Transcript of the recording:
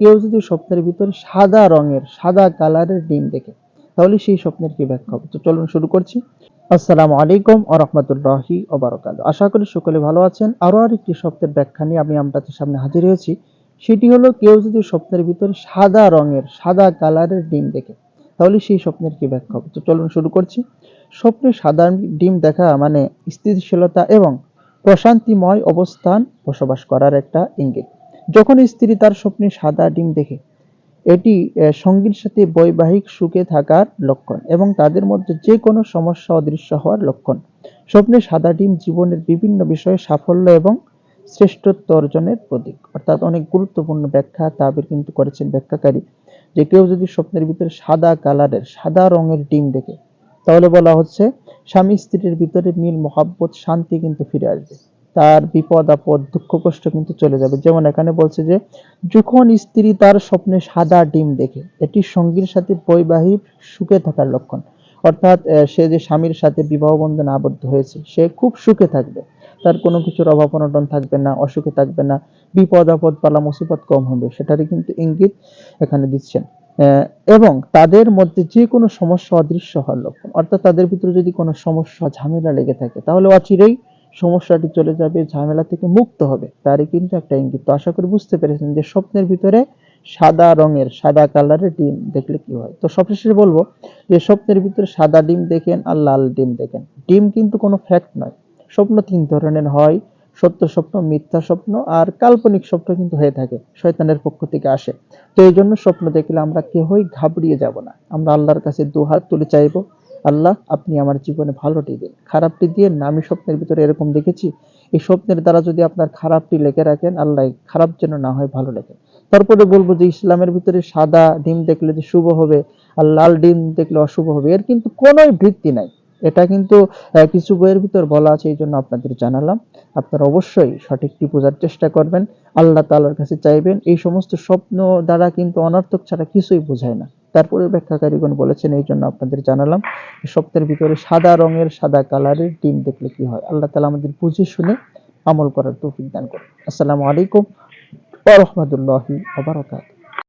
কেউ যদি স্বপ্নের ভিতরে সাদা রঙের, সাদা কালারের ডিম দেখে, তাহলে সেই স্বপ্নের কি ব্যাখ্যা হবে? তো চলুন শুরু করছি। আসসালামু আলাইকুম ও রহমতুল্লাহি ওবারকাত আশা করি সকলে ভালো আছেন। আরও আরেকটি স্বপ্নের ব্যাখ্যা নিয়ে আমি আপনাদের সামনে হাজির হয়েছি। সেটি হলো, কেউ যদি স্বপ্নের ভিতরে সাদা রঙের, সাদা কালারের ডিম দেখে, তাহলে সেই স্বপ্নের কি ব্যাখ্যা হবে? তো চলুন শুরু করছি। স্বপ্নে সাদা ডিম দেখা মানে স্থিতিশীলতা এবং প্রশান্তিময় অবস্থান বসবাস করার একটা ইঙ্গিত। যখন স্ত্রী তার স্বপ্নে সাদা ডিম দেখে, এটি সঙ্গীর সাথে বৈবাহিক সুখে থাকার লক্ষণ এবং তাদের মধ্যে যে কোনো সমস্যা অদৃশ্য হওয়ার লক্ষণ। স্বপ্নে সাদা ডিম জীবনের বিভিন্ন বিষয়ে সাফল্য এবং শ্রেষ্ঠত্ব অর্জনের প্রতীক। অর্থাৎ অনেক গুরুত্বপূর্ণ ব্যাখ্যা তাবির কিন্তু করেছেন ব্যাখ্যাকারী, যে কেউ যদি স্বপ্নের ভিতরে সাদা কালারের, সাদা রঙের ডিম দেখে, তাহলে বলা হচ্ছে স্বামী স্ত্রীর ভিতরে মিল, মহাব্বত, শান্তি কিন্তু ফিরে আসবে। তার বিপদ, আপদ, দুঃখ, কষ্ট কিন্তু চলে যাবে। যেমন এখানে বলছে যে, যখন স্ত্রী তার স্বপ্নে সাদা ডিম দেখে, এটি সঙ্গীর সাথে বৈবাহিক সুখে থাকার লক্ষণ। অর্থাৎ সে যে স্বামীর সাথে বিবাহ বন্ধনে আবদ্ধ হয়েছে, সে খুব সুখে থাকবে। তার কোনো কিছুর অভাব অনটন থাকবে না, অসুখে থাকবে না, বিপদ, আপদ, পালা, মুসিবত কম হবে, সেটারই কিন্তু ইঙ্গিত এখানে দিচ্ছেন। এবং তাদের মধ্যে যে কোনো সমস্যা অদৃশ্য হওয়ার লক্ষণ। অর্থাৎ তাদের ভিতরে যদি কোনো সমস্যা, ঝামেলা লেগে থাকে, তাহলে অচিরেই সমস্যাটি চলে যাবে, ঝামেলা থেকে মুক্ত হবে। তারই কিন্তু একটা ইঙ্গিত। তো আশা করি বুঝতে পেরেছেন যে স্বপ্নের ভিতরে সাদা রঙের, সাদা কালারের ডিম দেখলে কি হয়? তো সবশেষে বলব যে স্বপ্নের ভিতরে সাদা ডিম দেখেন আর লাল ডিম দেখেন। ডিম কিন্তু কোনো ফ্যাক্ট নয়। স্বপ্ন তিন ধরনের হয়। সত্য স্বপ্ন, মিথ্যা স্বপ্ন আর কাল্পনিক স্বপ্ন কিন্তু হয়ে থাকে, শয়তানের পক্ষ থেকে আসে। তো এই জন্য স্বপ্ন দেখলে আমরা কেহই ঘাবড়িয়ে যাব না। আমরা আল্লাহর কাছে দু হাত তুলে চাইব। আল্লাহ, আপনি আমার জীবনে ভালোটি দিন। খারাপটি দিয়ে না, আমি স্বপ্নের ভিতরে এরকম দেখেছি। এই স্বপ্নের দ্বারা যদি আপনার খারাপটি লেখে রাখেন, আল্লাহ খারাপ যেন না হয়, ভালো লেখে তারপরে বলব যে, ইসলামের ভিতরে সাদা ডিম দেখলে যে শুভ হবে, আর লাল ডিম দেখলে অশুভ হবে, এর কিন্তু কোনোই ভিত্তি নাই। এটা কিন্তু কিছু বইয়ের ভিতর বলা আছে, এই জন্য আপনাদের জানালাম। আপনারা অবশ্যই সঠিকটি বোঝার চেষ্টা করবেন। আল্লাহ তাআলার কাছে চাইবেন, এই সমস্ত স্বপ্ন দ্বারা কিন্তু অনর্থক ছাড়া কিছুই বোঝায় না। তারপরে ব্যাখ্যাকারীগণ বলেছেন, এই জন্য আপনাদের জানালাম সপ্তাহের ভিতরে সাদা রঙের সাদা কালারের ডিম দেখলে কি হয়? আল্লাহ তালা আমাদের বুঝে শুনে আমল করার তৌফিক দান করে আসসালামু আলাইকুম ওয়া রাহমাতুল্লাহি ওয়া বারাকাতুহু।